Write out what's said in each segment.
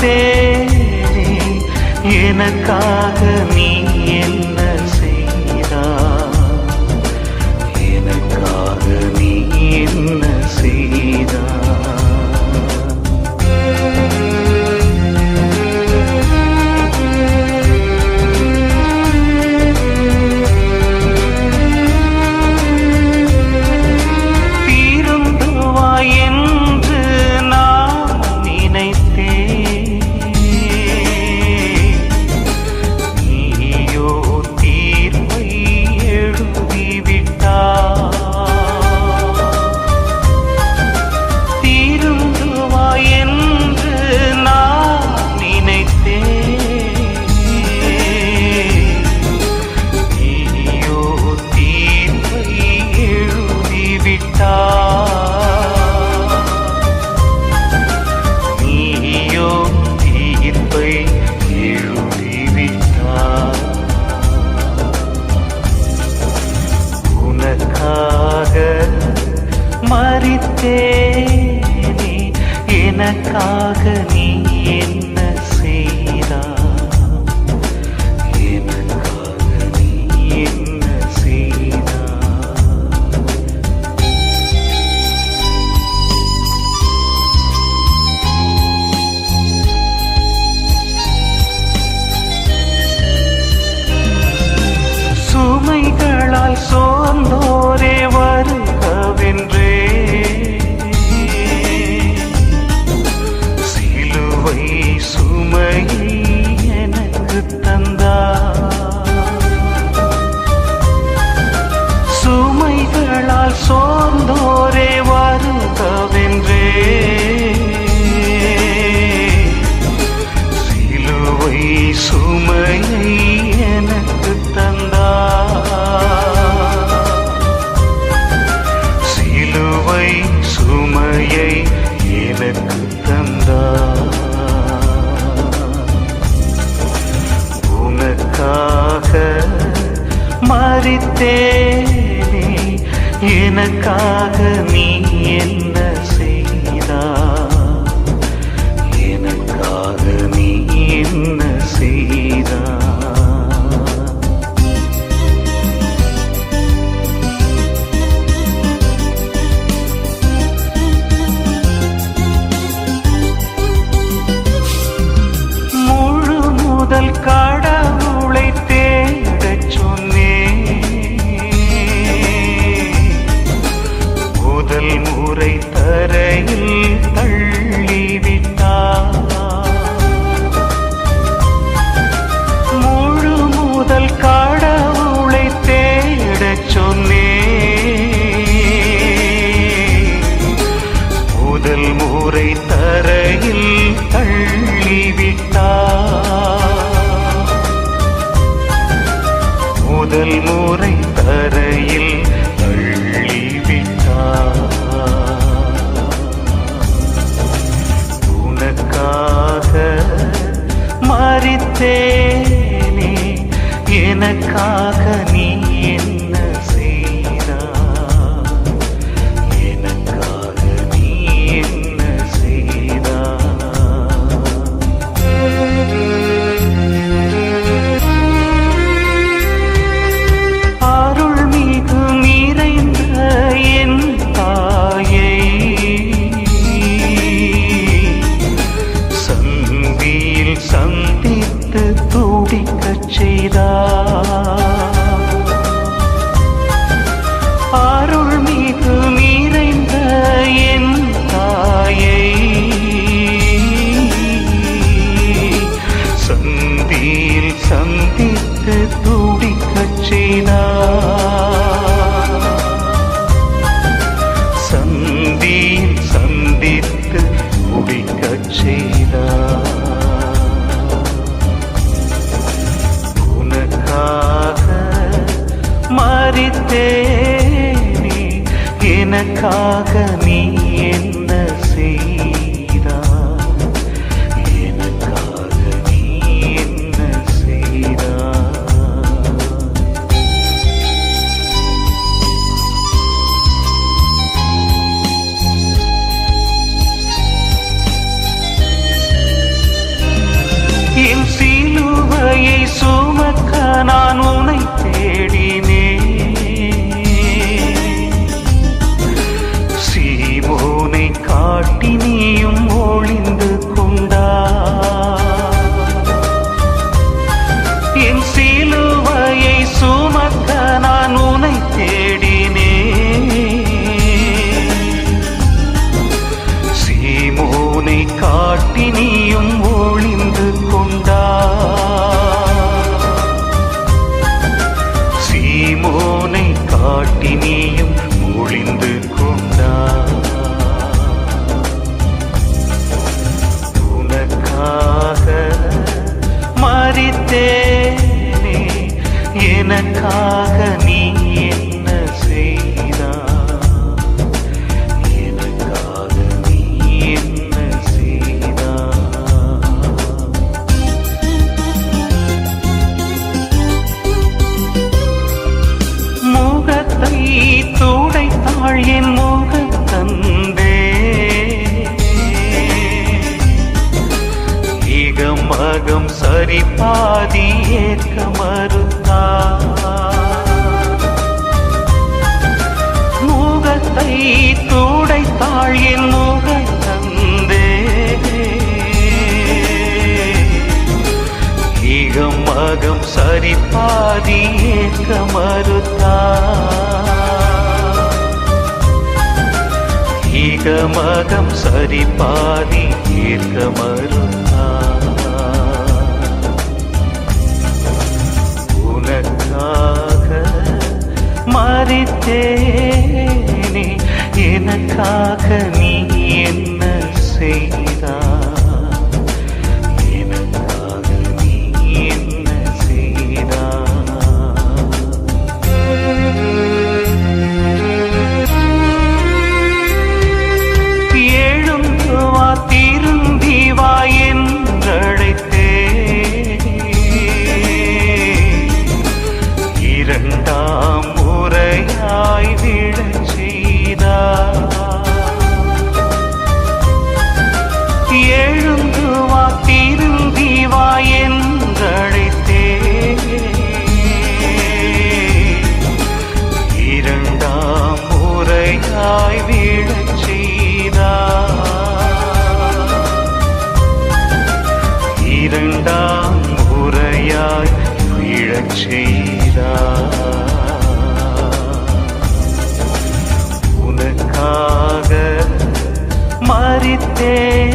தேனே எனக்காக நீ என்ன செய்தா எனக்காக நீ என்ன செய்தா നിനക്കാ kaak பட்டினியும் ஒளிந்து கொண்டா சீமோனை காட்டினியும் ஒளிந்து கொண்டா உனக்காக மறித்தேனே எனக்காக என்னை பாதி ஏற்க மறுத்தா? ஈக மகம் சரி பாதி ஏற்க மறுத்தா? உனக்காக மறித்தேனே எனக்காக நீ என்ன செய்ய திழல் birthday.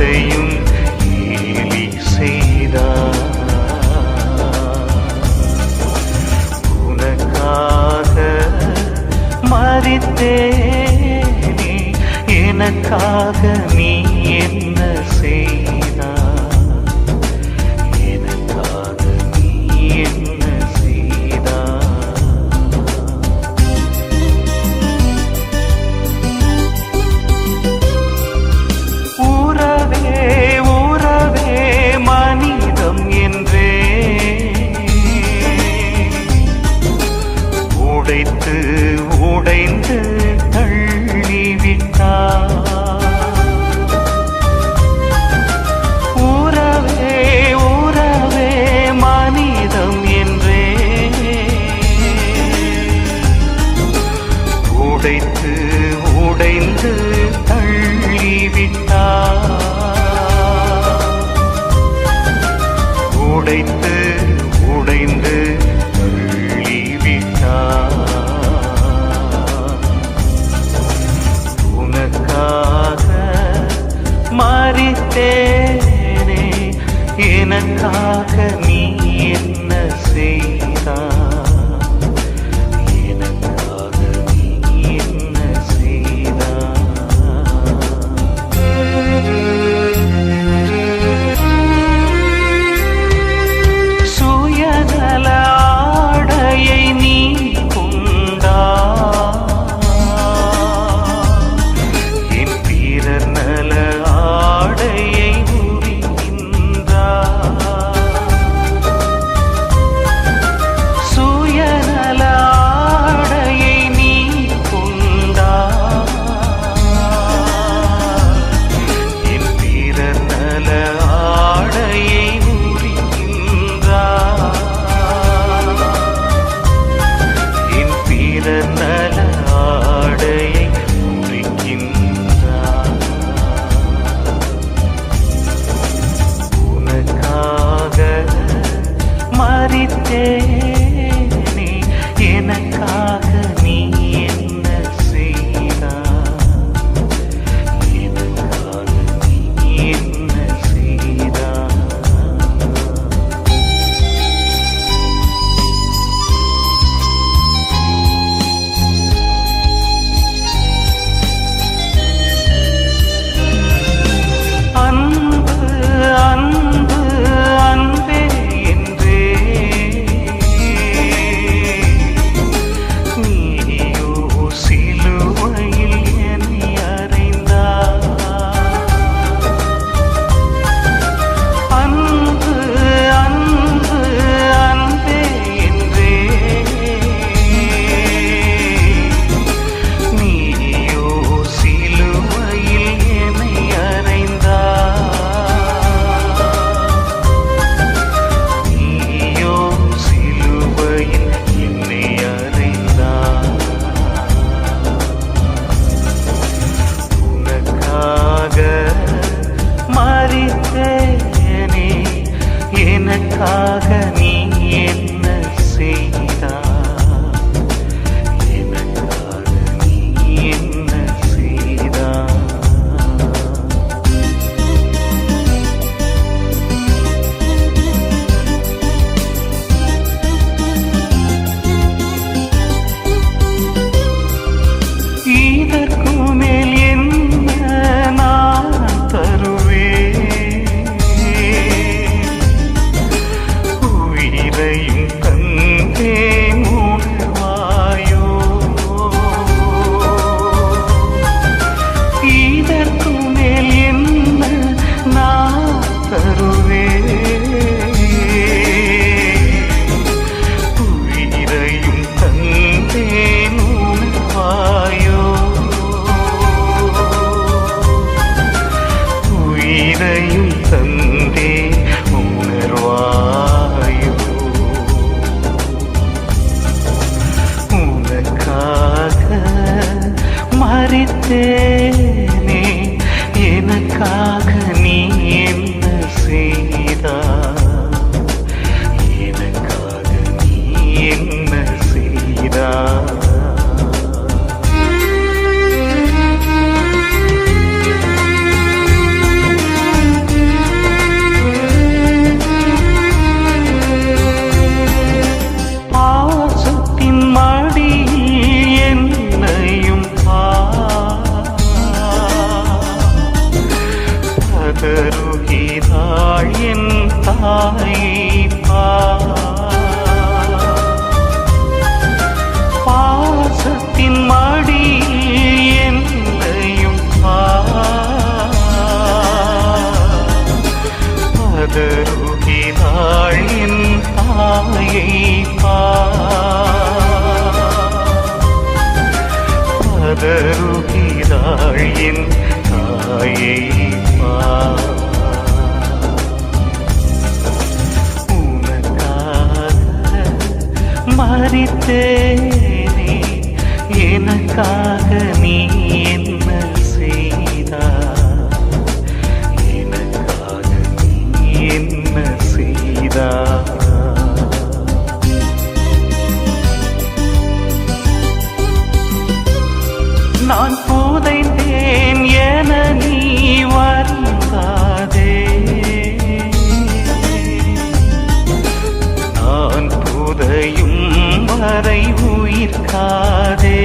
say you. உடைத்து உடைந்து உனக்காக மாறித்தேனே எனக்காக தருவே. குழி நிறையும் தந்தேன் உணர்வாயோ உயிரையும் தந்தே உணர்வாயோ. உனக்காக மறித்தேனே எனக்காக கருகிதாள் என் தாய் பாசத்தின் மடி என்னையும் பதருகிதாள் என் தாயை பா. பதருகிதாள் என் தாயை உனக்காக மறித்தேனே. எனக்காக யாரை உயிர்காதே